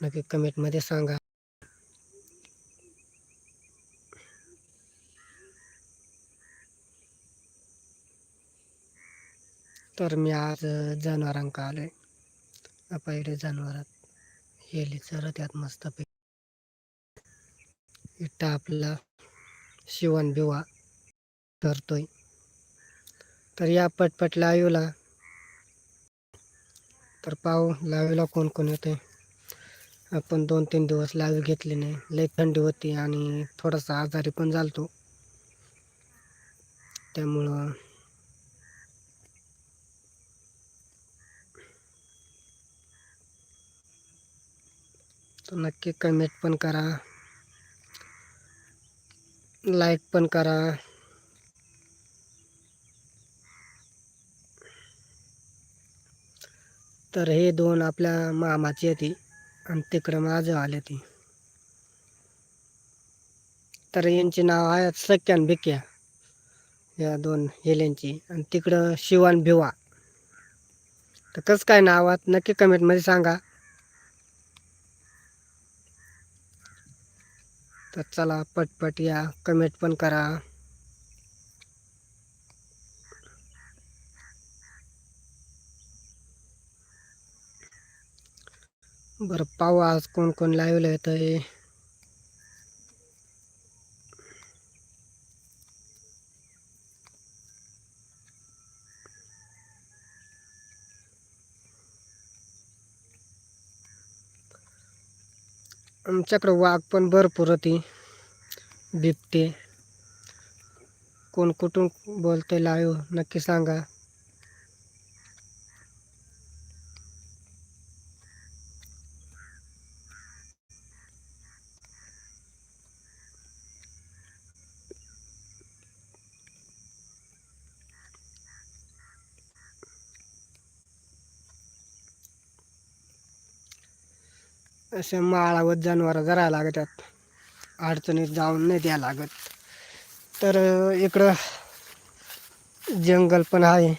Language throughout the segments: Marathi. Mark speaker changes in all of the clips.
Speaker 1: नक्की कमेंटमध्ये सांगा. तर मी आज जनावरांका आलोय. पहिले जनावरात हेली चरत यात मस्त इटा आपला शिवण बिवा करतोय तर या पटपट लाईवला तर पाहू लाईव्हला कोण कोण येते आपण दोन तीन दिवस लाईव्ह घेतले नाही. लई थंडी होती आणि थोडासा आजारी पण झालतो. त्यामुळं तर नक्की कमेंट पण करा. लाईक पण करा. तर हे दोन आपल्या मामाची होती आणि तिकडं माझं आले ती. तर यांची नाव आहेत सख्यान भिक्या. या दोन हेल्यांची. आणि तिकडं शिवान भिवा. तर कसं काय नावात नक्की कमेंटमध्ये सांगा. तर चला पटपट या कमेंट पण करा. बरं पाहू आज कोण कोण लाईव्हला येतंय आहे आमच्याकडं वाघ पण भरपूर होती बिबटे. कोण कुठून बोलतंय लाईव्ह नक्की सांगा. असे माळावत जनावरं जरा लागतात. अडचणीत जाऊन नाही द्या लागत. तर इकडं जंगल पण आहे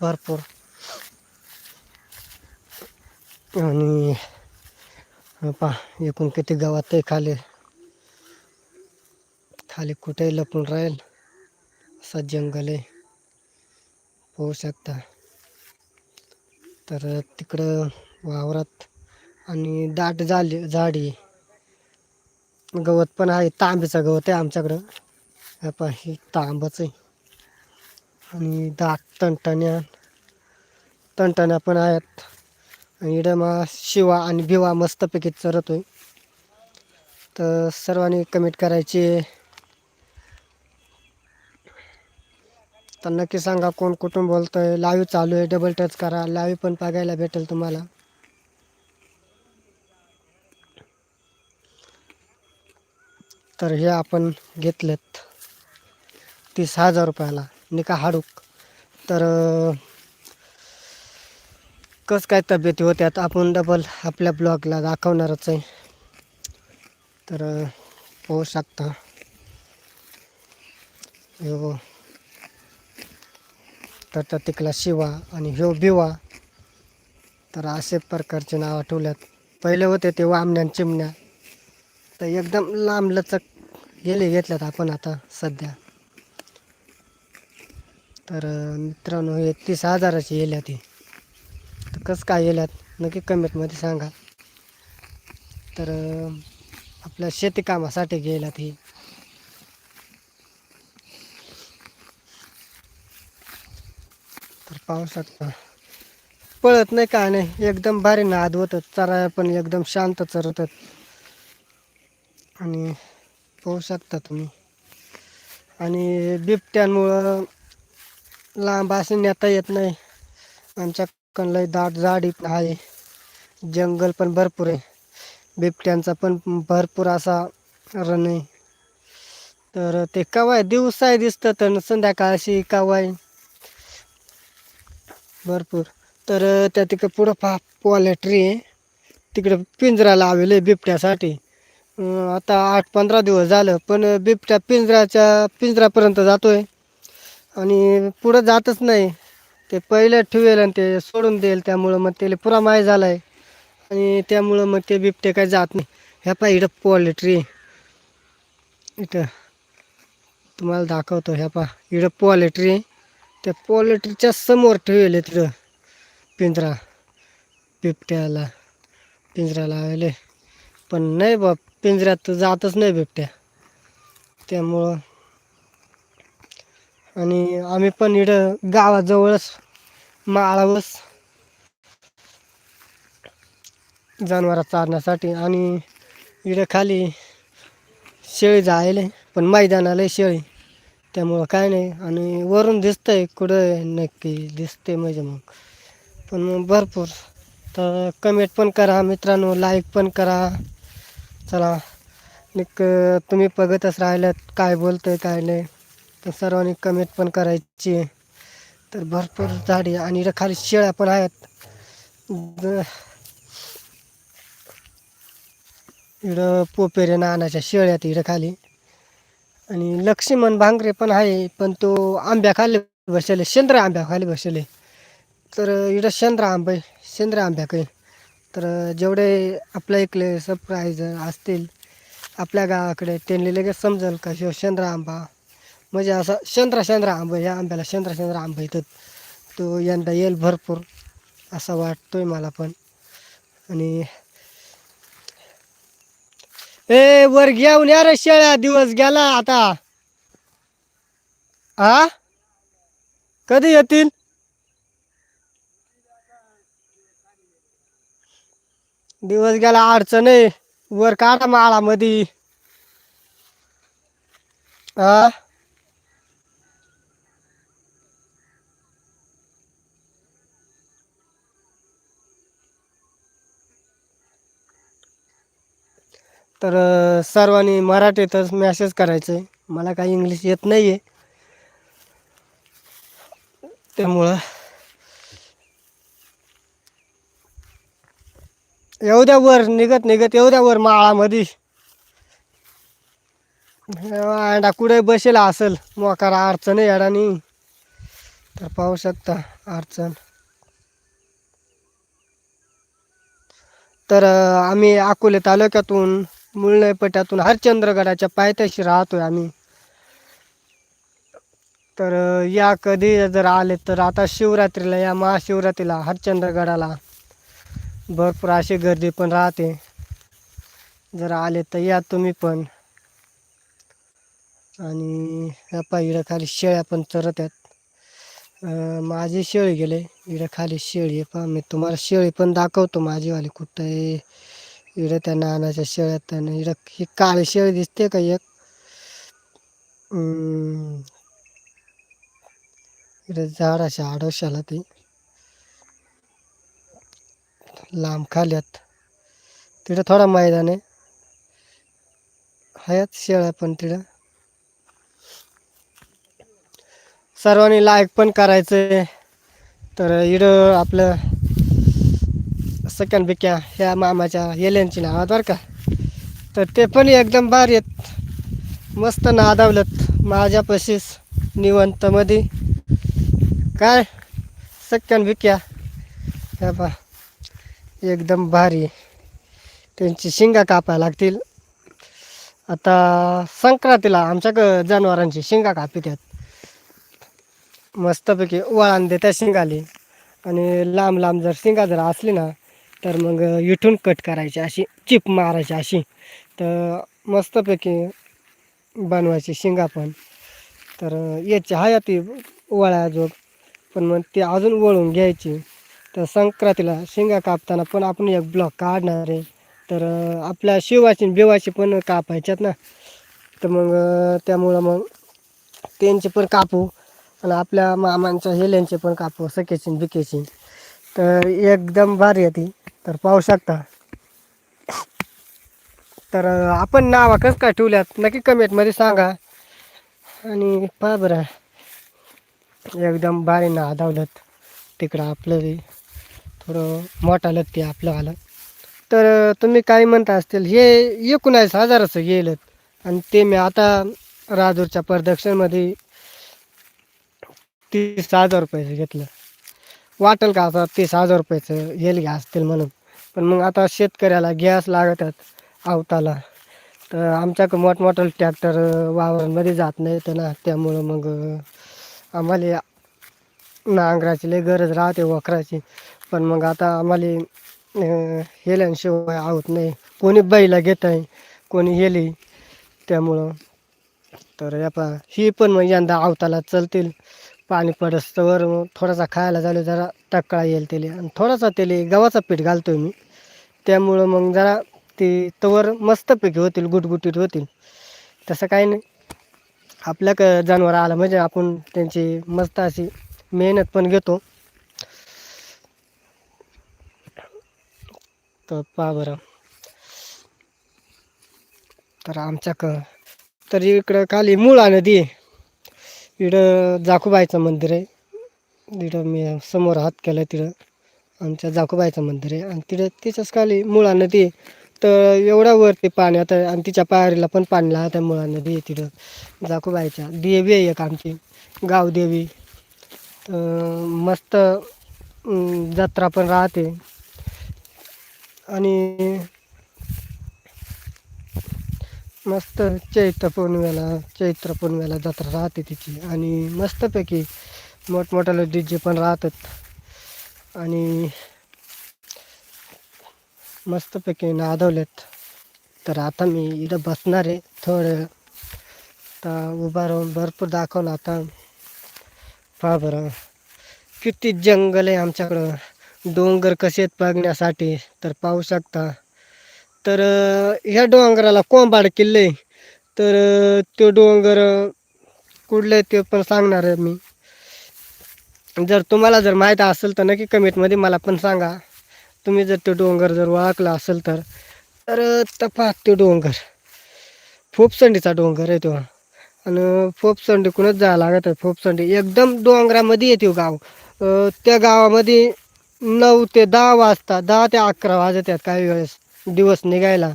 Speaker 1: भरपूर. आणि पा एकूण किती गावात आहे खाली. खाली कुठेही लपून राहील. असं जंगल आहे. पोहू शकता. तर तिकडं वावरात आणि दाट झाली झाडी. गवत पण आहे तांब्याचं गवत आहे आमच्याकडं. हे हे तांबच आहे. आणि दाट तणटण्या तणटण्या पण आहेत. आणि इडमा शिवा आणि भिवा मस्तपैकी चरतोय. तर सर्वांनी कमेंट करायची. तर नक्की सांगा कोण कुठून बोलतोय. लाईव्ह चालू आहे डबल टच करा. लाईव्ह पण बघायला भेटेल तुम्हाला. तर हे आपण घेतलेत. तीस हजार रुपयाला. निका हाडूक. तर कस कसं काय तब्येती होत्यात आपण डबल आपल्या ब्लॉगला दाखवणारच आहे. तर पाहू शकता. हो तर त्या तिकला शिवा आणि ह्यो बिवा. तर असे प्रकारचे नाव ठेवल्यात. पहिले होते ते वामण्या चिमण्या. तर एकदम लांब लचक गेले घेतल्यात आपण आता सध्या. तर मित्रांनो हे तीस हजाराची येल्या ती. तर कसं काय येल्यात नक्की कमेंटमध्ये सांगा. तर आपल्या शेतीकामासाठी गेल्यात ही. तर पावसात पळत नाही काय नाही एकदम भारी नाद होतात चराया पण एकदम शांत चरतात. आणि पाहू शकता तुम्ही. आणि बिबट्यांमुळं लांब असे नेता येत नाही. आमच्या लय दाट झाडी पण आहे. जंगल पण भरपूर आहे. बिबट्यांचा पण भरपूर असा रण आहे. तर ते कवाय दिवसाही दिसतं तर संध्याकाळशी कवाय. भरपूर. तर त्या तिकडं पुढं पा पॉलेट्री आहे. तिकडं पिंजरा लावलेलं आहे बिबट्यासाठी. आता आठ पंधरा दिवस झालं पण बिबट्या पिंजऱ्याच्या पिंजऱ्यापर्यंत जातोय. आणि पुढं जातच नाही. ते पहिले ठेवेल आणि ते सोडून देईल त्यामुळं मग त्याला पुरा माय झाला आहे आणि त्यामुळं मग ते बिबटे काय जात नाही. ह्या पा इथं पोल्ट्री इथं. तुम्हाला दाखवतो ह्या पा इडं पॉलेट्री त्या पॉलेट्रीच्या समोर ठेवेल तिथं पिंजरा. बिबट्याला पिंजरा लावले पण नाही बाप. पिंजऱ्यात तर जातच नाही बिबट्या. त्यामुळं आणि आम्ही पण इकडं गावाजवळच माळावच जनावरं चारण्यासाठी आणि इकडं खाली शेळी जायले पण मैदानाला शेळी. त्यामुळं काय नाही आणि वरून दिसतंय कुठं नक्की दिसतंय म्हणजे मग. पण मग भरपूर. तर कमेंट पण करा मित्रांनो लाईक पण करा. चला. निक तुम्ही बघतच राहिलात काय बोलतंय काय नाही. तर सर्वांनी कमेंट पण करायची. आहे. तर भरपूर झाडी आणि इथं खाली शेळ्या पण आहेत. इकडं पोपेरे नानाच्या शेळ्या आहेत इकडं खाली. आणि लक्ष्मण भांगरे पण आहे पण तो आंब्या खाली बसले शेंद्र आंब्याखाली बसले. तर इकडं शेंद्र आंबे शेंद्र आंब्या काही तर जेवढे आपल्या इकडे सरप्राईज असतील आपल्या गावाकडे त्यांनी लगेच समजेल का शिव शेंद्र आंबा? म्हणजे असं शेंद्रा शेंद्रा आंबा या आंब्याला शेंद्रा शेंद्रा आंबा येतात. तो यंदा येईल भरपूर असं वाटतोय मला पण. आणि ए वर घेऊन या रे शेळ्या दिवस गेला आता. हा कधी येतील? दिवस गेला अडचण आहे. वर काढा माळा हा तर सर्वांनी मराठीतच मॅसेज करायचं. आहे मला काही इंग्लिश येत नाही आहे त्यामुळं येऊ वर निघत निघत येऊ द्या वर माळामध्ये. अंडा कुठे बसेल असेल? मोकारा अडचण आहे अडाणी. तर पाहू शकता अडचण. तर आम्ही अकोले तालुक्यातून मुळणे हरचंद्रगडाच्या पायथ्याशी राहतोय आम्ही. तर या कधी जर आले तर आता शिवरात्रीला या महाशिवरात्रीला हरचंद्रगडाला भरपूर अशी गर्दी पण राहते. जर आले तर या तुम्ही पण. आणि ह्या पहा इकडं खाली शेळ्या पण चरत आहेत. माझी शेळी गेले. इकडं खाली शेळी आहे पहा मी तुम्हाला शेळी पण दाखवतो. माझीवाली कुठं आहे? इकडं त्या नानाच्या शेळ्यात त्यानं इकडं ही काळी शेळी दिसते का एक? हम्म. इकडं झाडाच्या आडोशाला ती. लांब खाल्यात. तिथं थोडा मैदान आहे. हयात शेळ्या पण तिथं. सर्वांनी लाईक पण करायचं आहे तर इकडं आपलं सकन बिक्या ह्या मामाच्या येल्यांची नावात बरं का. तर ते पण एकदम भारी आहेत. मस्त नादावलत. माझ्यापाशीच निवंतमध्ये काय? सकन बिक्या. ह्या पा एकदम भारी. त्यांची शिंगा कापायला लागतील. आता संक्रांतीला आमच्या ग जनावरांची शिंगा कापित्यात. मस्तपैकी वळण देत्या शिंगाली. आणि लांब लांब जर शिंगा जर असली ना तर मग इथून कट करायची अशी चिप मारायची अशी. तर मस्तपैकी बनवायची शिंगा पण. तर याची आहे ती वळ्याजोग पण मग ती अजून वळून घ्यायची. तर संक्रांतीला शेंगा कापताना पण आपण एक ब्लॉक काढणार आहे. तर आपल्या शिवाची बिवाची पण कापायच्यात ना. तर मग त्यामुळं मग त्यांचे पण कापू आणि आपल्या मामांच्या हेल्यांचे पण कापू सकेची बिकेची तर एकदम भारी आहे ती. तर पाहू शकता. तर आपण नावा कसं काय ठेवल्यात? नक्की कमेंटमध्ये सांगा. आणि पहा बरं. एकदम भारी ना धावलं तिकडं आपलं थोडं मोठा ते आपलं आलं. तर तुम्ही काय म्हणता असतील हे एकोणास हजाराचं येईल आणि ते मी आता राजूरच्या प्रदक्षिणमध्ये तीस हजार रुपयाचं घेतलं. वाटेल का आता तीस हजार रुपयाचं येईल घ्या असतील म्हणून. पण मग आता शेतकऱ्याला गॅस लागतात आवताला. तर आमच्याकडं मोठमोठं ट्रॅक्टर वावरांमध्ये जात नाही तर ना त्यामुळं मग आम्हाला नांगराची लई गरज राहते वखराची पण मग आता आम्हाला हेल्याशिवाय आवत नाही. कोणी बैला घेत आहे कोणी हेली. त्यामुळं तर या पा ही पण मग यंदा आवताला चलतील. पाणी पडस्तवर मग थोडासा खायला झालं जरा तक्काळा येईल त्याला. आणि थोडासा त्याला गव्हाचा पीठ घालतो मी. त्यामुळं मग जरा ते तवर मस्तपैकी होतील गुटगुटीत होतील. तसं काही नाही. आपल्या क जनावर आलं म्हणजे आपण त्यांची मस्त अशी मेहनत पण घेतो. तर पहा बरं. तर आमच्याक तर इकडं खाली मुळा नदी. आहे इकडं जाकूबाईचं मंदिर आहे. तिकडं मी समोर हात केला तिकडं आमच्या जाकूबाईचं मंदिर आहे. आणि तिथं तिच्याच खाली मुळा नदी. आहे तर एवढा वरती पाण्यात आता आणि तिच्या पायरीला पण पाणी लागतं मुळा नदी आहे तिथं. जाकूबाईच्या देवी आहे एक आमची. गावदेवी. तर मस्त जत्रा पण राहते. आणि मस्त चैत्र पौर्णिमेला चैत्र पौर्णिमेला जत्रा राहते तिची. आणि मस्तपैकी मोठमोठ्याला डी जे पण राहतात. आणि मस्तपैकी नादवलेत तर आता मी इथं बसणार आहे थोडं. तर उभा राहून भरपूर दाखवलं आता. पहा बरं. किती जंगल आहे आमच्याकडं. डोंगर कसे आहेत बघण्यासाठी तर पाहू शकता. तर ह्या डोंगराला कोंबाड किल्ले तर तो डोंगर कुठले आहे ते पण सांगणार आहे मी. जर तुम्हाला जर माहीत असेल तर नक्की कमेंटमध्ये मला पण सांगा. तुम्ही जर तो डोंगर जर ओळखला असेल तर. तर तपा तो डोंगर. फोपसंडीचा डोंगर आहे तो. आणि फोपसंडीकडूनच जायला लागत आहे फोपसंडी एकदम डोंगरामध्ये येते हो गाव. त्या गावामध्ये नऊ ते दहा वाजता दहा ते अकरा वाजत आहेत काही वेळेस. दिवस निघायला.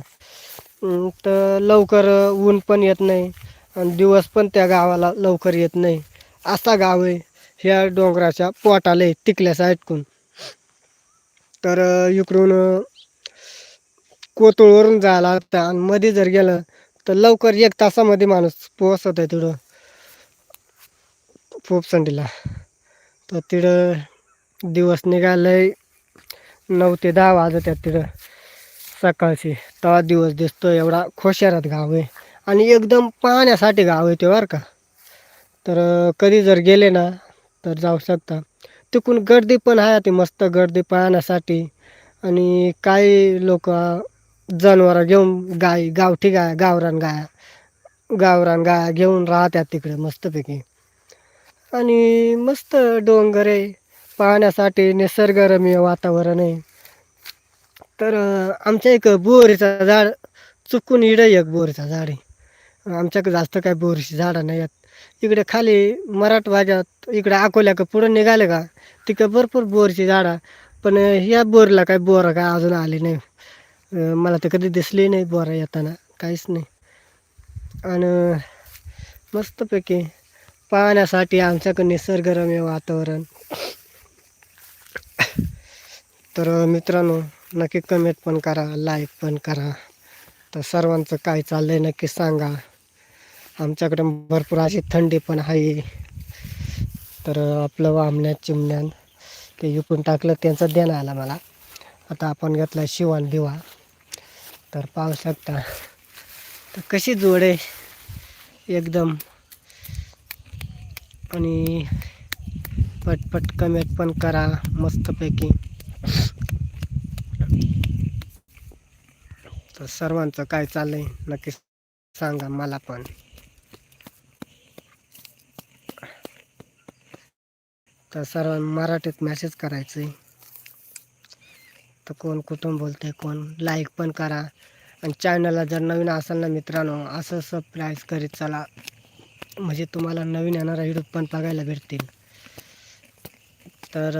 Speaker 1: तर लवकर ऊन पण येत नाही आणि दिवस पण त्या गावाला लवकर येत नाही. असा गाव आहे. ह्या डोंगराच्या पोटाला आहे, तिकल्या साईडकून तर इकडून कोतळवरून कोतुळवरून जायला लागतं आणि मध्ये जर गेलं तर लवकर एक तासामध्ये माणूस पोहोचत आहे तिथं फोपसंडीला तर तिथं दिवस निघालंय. नऊ ते दहा वाजतात तिथं सकाळची. तेव्हा दिवस दिसतो एवढा खोशारात गाव आहे. आणि एकदम पाहण्यासाठी गाव आहे ते बरं का. तर कधी जर गेले ना तर जाऊ शकता. तिकून गर्दी पण आहे ती मस्त गर्दी पाहण्यासाठी. आणि काही लोक जनावरं घेऊन गाय गावठी गाय गावरान गाया गावरान गाया घेऊन राहतात तिकडे मस्तपैकी. आणि मस्त डोंगर आहे. पाहण्यासाठी निसर्गरम्य वातावरण आहे. तर आमच्या एक बोरीचं झाड चुकून इडं एक बोरीचा झाड आहे. आमच्याकडे जास्त काय बोरीची झाडं नाही आहेत. इकडे खाली मराठवाड्यात इकडे अकोल्याकडे पुढं निघाले का तिकडं भरपूर बोरची झाडं पण ह्या बोरला काय बोरं काय अजून आले नाही. मला तर कधी दिसली नाही बोरं येताना काहीच नाही. आणि मस्तपैकी पाहण्यासाठी आमच्याकडे निसर्गरम्य वातावरण. तर मित्रांनो नक्की कमेंट पण करा लाईक पण करा. तर सर्वांचं काय चाललं आहे नक्की सांगा. आमच्याकडे भरपूर अशी थंडी पण आहे. तर आपलं वामण्यात चिमण्यान ते विकून टाकलं त्यांचं देणं आला मला. आता आपण घेतला शिवान दिवा. तर पाहू शकता. तर कशी जोड आहे? एकदम. आणि पटपट कमेंट पण करा मस्तपैकी. तर सर्वांचं काय चाललंय नक्की सांगा मला पण. तर सर्व मराठीत मॅसेज करायचं आहे तर कोण कुठून बोलते कोण लाईक पण करा. आणि चॅनलला जर नवीन असाल ना मित्रांनो असं सबस्क्राईब करीत चला. म्हणजे तुम्हाला नवीन येणारा व्हिडिओ पण बघायला भेटतील. तर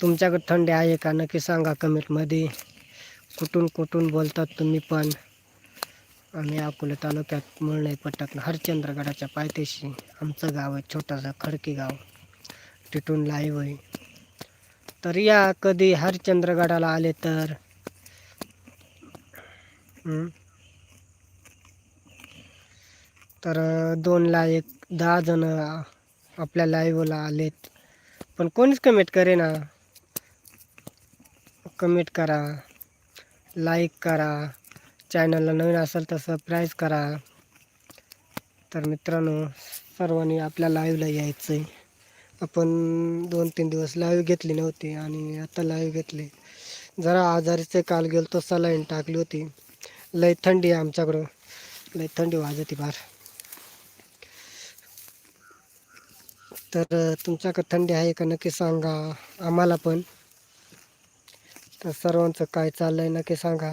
Speaker 1: तुमच्याकडे थंडी आहे का? नक्की सांगा कमेंटमध्ये कुठून कुठून बोलतात तुम्ही पण. आम्ही अकोले तालुक्यात मुळणे पटक हरचंद्रगडाच्या पायथ्याशी आमचं गाव आहे छोटंसं खडकी गाव. तिथून लाईव्ह आहे. तर या कधी हरचंद्रगडाला आले तर? तर दोनला एक दहा जण आपल्या लाईव्हला आलेत. पण कोणीच कमेंट करे ना कमेंट करा. लाईक करा. चॅनलला नवीन असेल तर सबस्क्राईब करा. तर मित्रांनो सर्वांनी आपल्या लाईव्हला यायचं आहे आपण दोन तीन दिवस लाईव्ह घेतली नव्हती आणि आता लाईव्ह घेतली. जरा आजारीचे काल गेलो तो सलाईन टाकली होती. लय थंडी आहे आमच्याकडं. लय थंडी वाजते बार तर तुमच्याकडं थंडी आहे का नक्की सांगा. आम्हाला पण. तर सर्वांचं काय चाललंय नक्की सांगा.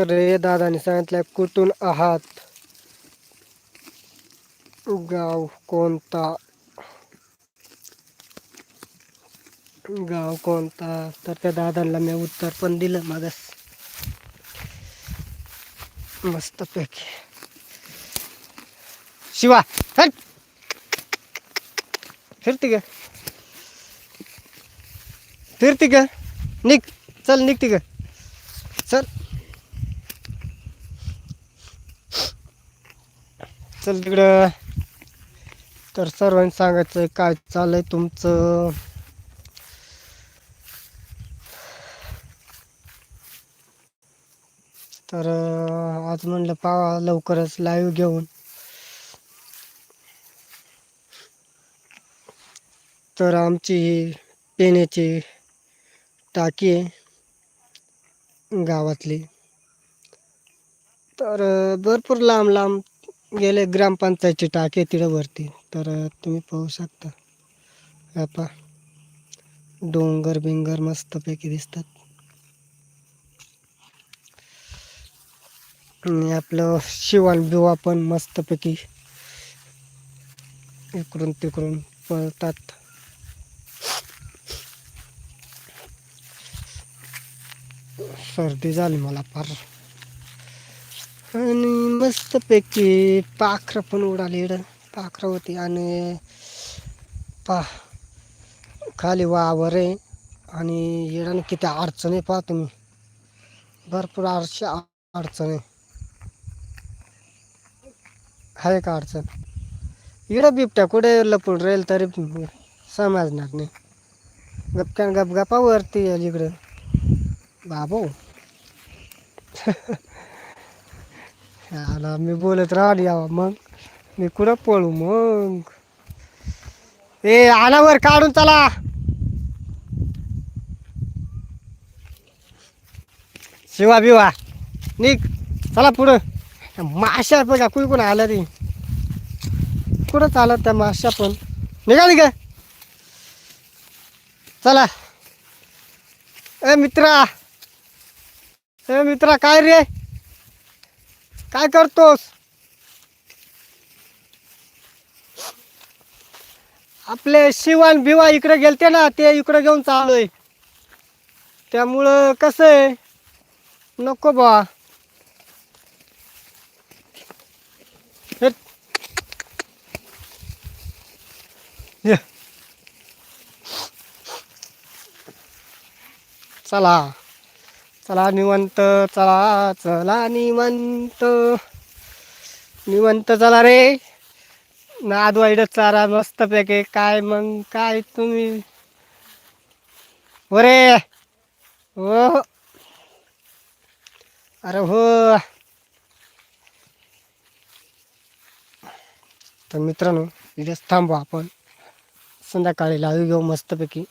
Speaker 1: रे दादाने सांगितलं कुठून आहात? गाव कोणता? गाव कोणता तर त्या दादांना मी उत्तर पण दिलं मागस मस्तपैकी शिवा हट. फिरती ग. फिरती ग. निघ. चल निघती ग. चल. चल तिकडं. तर सर्वांनी सांगायचं काय चाललंय तुमचं? तर आज म्हणलं पावा लवकरच लाईव्ह घेऊन. तर आमची ही पेण्याची टाकी आहे गावातली. तर भरपूर लांब लांब गेले ग्रामपंचायतची टाकी आहे तिथं वरती. तर तुम्ही पाहू शकता. हे पहा. डोंगर बिंगर मस्तपैकी दिसतात. आणि आपलं शिवाल बिवा पण मस्तपैकी इकडून तिकडून पळतात. सर्दी झाली मला फार. आणि मस्तपैकी पाखरं पण उडाली इकडं. पाखरं होती आणि पा खाली वावर आहे. आणि येडाने किती अडचण आहे पहा तुम्ही. भरपूर अडच अडचण आहे. आहे का अडचण? इकडं बिबट्या कुठे लपून राहील तरी समजणार नाही. गपक्यान गपगपावरती येईल इकडं बाबो. आला मी बोलत राहिली यावा मग. मी कुठं पळू मग? ए आणावर काढून चला. शिवा बिवा. निघ. चला पुढं. माशा बघा कुणी कोण आल्या रे. कुठं चालत त्या माशा पण? निघाली का? चला. ए मित्रा. ए मित्रा काय रे? काय करतोस? आपले शिवान बिवा इकडे गेलते ना ते इकडे घेऊन चाललोय. त्यामुळं कसं आहे? नको बा. ये. चला. चला निवंत चला चला निवंत. निवंत चला रे. नाद वाईड चारा मस्त पैके. काय मग काय तुम्ही? हो रे. हो. अरे हो. तर मित्रांनो इथेच थांबू आपण. संध्याकाळी लावू घेऊ मस्तपैकी.